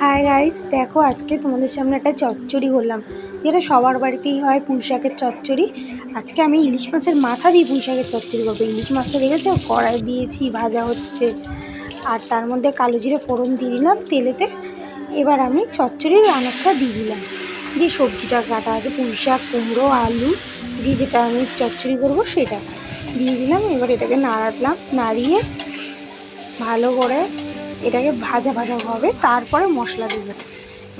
Hi guys দেখো আজকে তোমাদের সামনে একটা চচ্চড়ি করলাম। যেটা সবার বাড়িতেই হয় পুঁই শাকের চচ্চড়ি। আজকে আমি ইলিশ মাছের মাথা দিয়ে পুঁই শাকের চচ্চড়ি করব। ইলিশ মাছটা দেখেছ? কড়াই দিয়েছি, ভাজা হচ্ছে। আর তার মধ্যে কালো জিরে ফোড়ন দিয়ে দিলাম তেলেতে। এবার আমি চচ্চড়ির রান্নাটা দিয়ে দিলাম। দিয়ে সবজিটা কাটা আছে, পুঁই শাক, কুমড়ো, আলু দিয়ে যেটা আমি চচ্চড়ি করব সেটা। দিয়ে দিলাম, এবার এটাকে নাড়ালাম, নাড়িয়ে ভালো করে এটাকে ভাজা ভাজা হবে, তারপরে মশলা দেবো।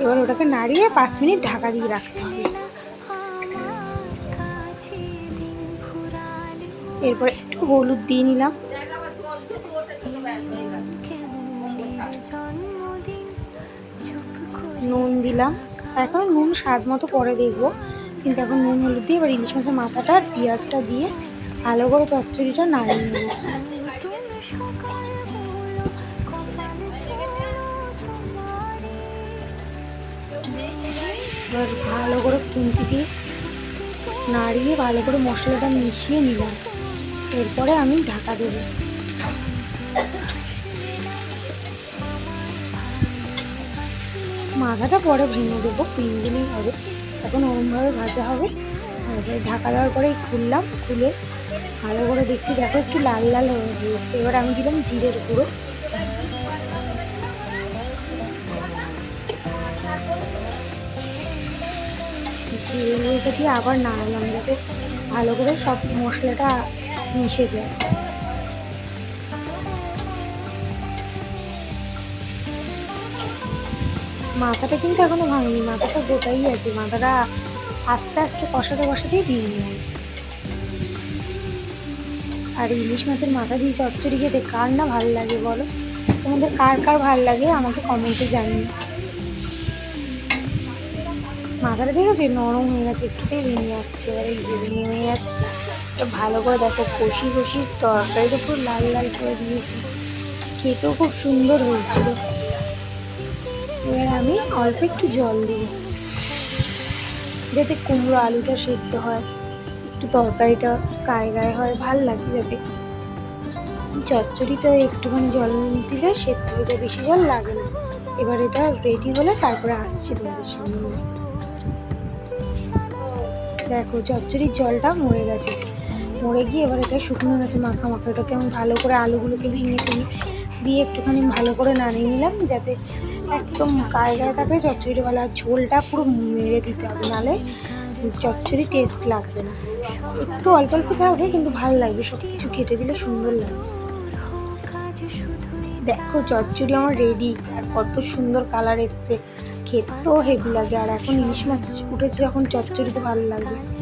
এবার ওটাকে নাড়িয়ে পাঁচ মিনিট ঢাকা দিয়ে রাখতে হবে। এরপরে একটু হলুদ দিয়ে নিলাম। নুন দিলাম। এখন নুন স্বাদ মতো পরে দেখব। কিন্তু এখন নুন হলুদ দিয়ে এবার ইলিশ মাছের মাথাটা আর পেঁয়াজটা দিয়ে ভালো করে চচ্চড়িটা নাড়িয়ে নেব। এবার ভালো করে খুন্তি নাড়িয়ে ভালো করে মশলাটা মিশিয়ে নিলাম। এরপরে আমি ঢাকা দেবো। মাথাটা পরে ভেঙে দেবো পিনগুলি হবে। এখন ওরমভাবে ভাজা হবে। ঢাকা দেওয়ার পরেই খুললাম, খুলে ভালো করে দেখছি, দেখো একটু লাল লাল হয়ে গিয়েছে। এবার আমি দিলাম জিরের গুঁড়ো। জিরে গুঁড়োটা দিয়ে আবার নাড়ালাম যাতে ভালো করে সব মশলাটা মিশে যায়। মাথাটা কিন্তু এখনও ভাঙিনি, মাথাটা গোটাই আছে, মাথাটা আস্তে আস্তে কষাতে কষাতেই দিয়ে নিলাম আর ইলিশ মাছের মাথা দিয়ে চচ্চড়ি খেতে কার না ভালো লাগে বলো? তোমাদের কার কার ভালো লাগে আমাকে কমেন্টে জানিয়ে মাথাটা দেখেছি? নরম হয়ে গেছে, একটুতেই ভেঙে যাচ্ছে, এবার এই ভেঙে যাচ্ছে। ভালো করে দেখো, কষি কষি তরকারিটা পুরো লাল লাল করে দিয়েছি। খেতেও খুব সুন্দর হয়েছিল। এবার আমি অল্প একটু জল দেব। যাতে কুমড়ো আলুটা সেদ্ধ হয়, একটু তরকারিটা গায়ে গায়ে হয়, ভালো লাগে যাতে। চচ্চড়িটা একটুখানি জল দিলে সেদ্ধ বেশি জল লাগে না। এবার এটা রেডি হলে তারপরে আসছি তোমাদের সামনে। দেখো, চচ্চড়ির জলটা মরে গেছে। মরে গিয়ে এবার এটা শুকনো গেছে, মাখা মাখা। এটাকে আমি ভালো করে আলুগুলোকে ভেঙে ভেঙে দিয়ে একটুখানি ভালো করে নাড়িয়ে নিলাম, যাতে একদম গায়ে গায়ে থাকে চচ্চড়িটা ভালো আর ঝোলটা পুরো মেরে দিতে হবে নাহলে চচ্চড়ি টেস্ট লাগবে না। একটু অল্প অল্প থাকবে কিন্তু ভালো লাগবে। সব কিছু কেটে দিলে সুন্দর লাগবে দেখো, চচ্চড়ি আমার রেডি আর কত সুন্দর কালার এসছে। খেতেও হেভি লাগে আর এখন ইলিশ মাছ উঠেছে যখন চচ্চড়িতে ভালো লাগবে